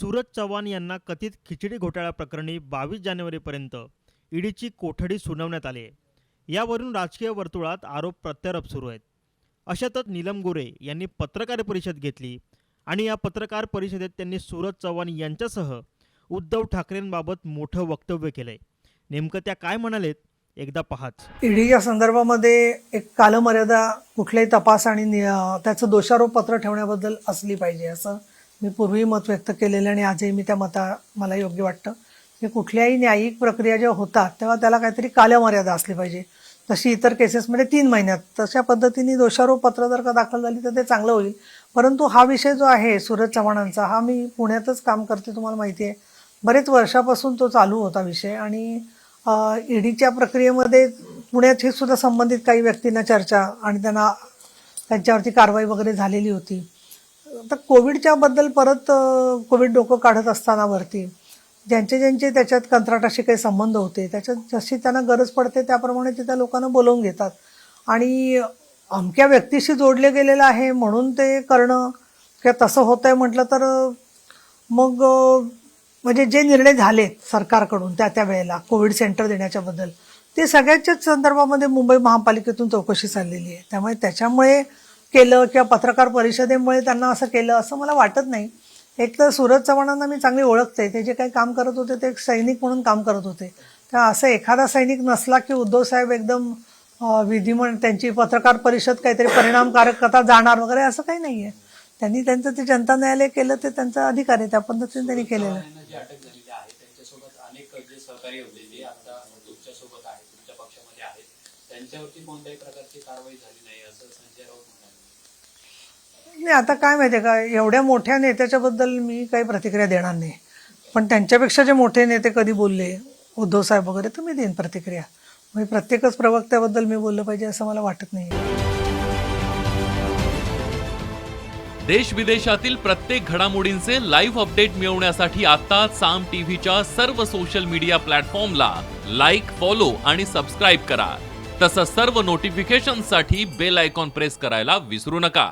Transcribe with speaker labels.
Speaker 1: सूरज चव्हाण यांना कथित खिचडी घोटाळ्याप्रकरणी बावीस जानेवारीपर्यंत ईडीची कोठडी सुनावण्यात आली आहे. यावरून राजकीय वर्तुळात आरोप प्रत्यारोप सुरू आहेत. अशातच नीलम गोरे यांनी पत्रकार परिषद घेतली आणि या पत्रकार परिषदेत त्यांनी सूरज चव्हाण यांच्यासह उद्धव ठाकरेंबाबत मोठं वक्तव्य केलंय. नेमकं त्या काय म्हणालेत? एकदा पहाच
Speaker 2: ईडीच्या संदर्भामध्ये एक कालमर्यादा कुठल्याही तपास आणि त्याचं दोषारोप पत्र ठेवण्याबद्दल असली पाहिजे असं मी पूर्वी मत व्यक्त केलेलं आणि आजही मी त्या मता मला योग्य वाटतं. की कुठल्याही न्यायिक प्रक्रिया जेव्हा होतात तेव्हा त्याला काहीतरी कालमर्यादा असली पाहिजे. तशी इतर केसेसमध्ये तीन महिन्यात तशा पद्धतीने दोषारोप पत्र जर का दाखल झाली तर ते चांगलं होईल. परंतु हा विषय जो आहे सूरज चव्हाणांचा हा मी पुण्यातच काम करते तुम्हाला माहिती आहे. बरेच वर्षापासून तो चालू होता विषय आणि ईडीच्या प्रक्रियेमध्ये पुण्यात हे सुद्धा संबंधित काही व्यक्तींना चर्चा आणि त्यांना त्यांच्यावरती कारवाई वगैरे झालेली होती. तर कोविडच्या बद्दल परत कोविड डोकं काढत असताना वरती ज्यांचे ज्यांचे त्याच्यात कंत्राटाशी काही संबंध होते त्याच्यात जशी त्यांना गरज पडते त्याप्रमाणे ते त्या लोकांना बोलवून घेतात. आणि अमक्या व्यक्तीशी जोडले गेलेलं आहे म्हणून ते करणं किंवा तसं होतं आहे म्हटलं तर मग म्हणजे जे निर्णय झाले सरकारकडून त्या त्या वेळेला कोविड सेंटर देण्याच्याबद्दल ते सगळ्याच्याच संदर्भामध्ये मुंबई महापालिकेतून चौकशी चाललेली आहे. त्यामुळे त्याच्यामुळे केलं किंवा पत्रकार परिषदेमुळे त्यांना असं केलं असं मला वाटत नाही. एक तर सूरज चव्हाणांना मी चांगली ओळखते. ते जे काही काम करत होते ते एक सैनिक म्हणून काम करत होते. तर असं एखादा सैनिक नसला की उद्धव साहेब एकदम अं, त्यांची पत्रकार परिषद काहीतरी परिणामकारकता जाणार वगैरे असं काही नाही आहे त्यांनी त्यांचं ते जनता न्यायालय केलं ते त्यांचा अधिकार आहे. त्या पद्धतीने त्यांनी केलेलं आहे.
Speaker 3: त्यांच्यावरती कोणत्याही प्रकारची कारवाई झाली नाही असं
Speaker 2: नाही आता काय माहिती आहे का एवढ्या मोठ्या नेत्याच्याबद्दल मी काही प्रतिक्रिया देणार नाही. पण त्यांच्यापेक्षा जे मोठे नेते कधी बोलले उद्धव साहेब वगैरे तर मी देईन प्रतिक्रिया. म्हणजे प्रत्येकच प्रवक्त्याबद्दल मी बोललं पाहिजे असं मला वाटत नाही.
Speaker 4: देश विदेशातील प्रत्येक घडामोडींचे लाईव्ह अपडेट मिळवण्यासाठी आता साम टीव्हीच्या सर्व सोशल मीडिया प्लॅटफॉर्मला लाईक फॉलो आणि सबस्क्राईब करा. तसंच सर्व नोटिफिकेशनसाठी बेल आयकॉन प्रेस करायला विसरू नका.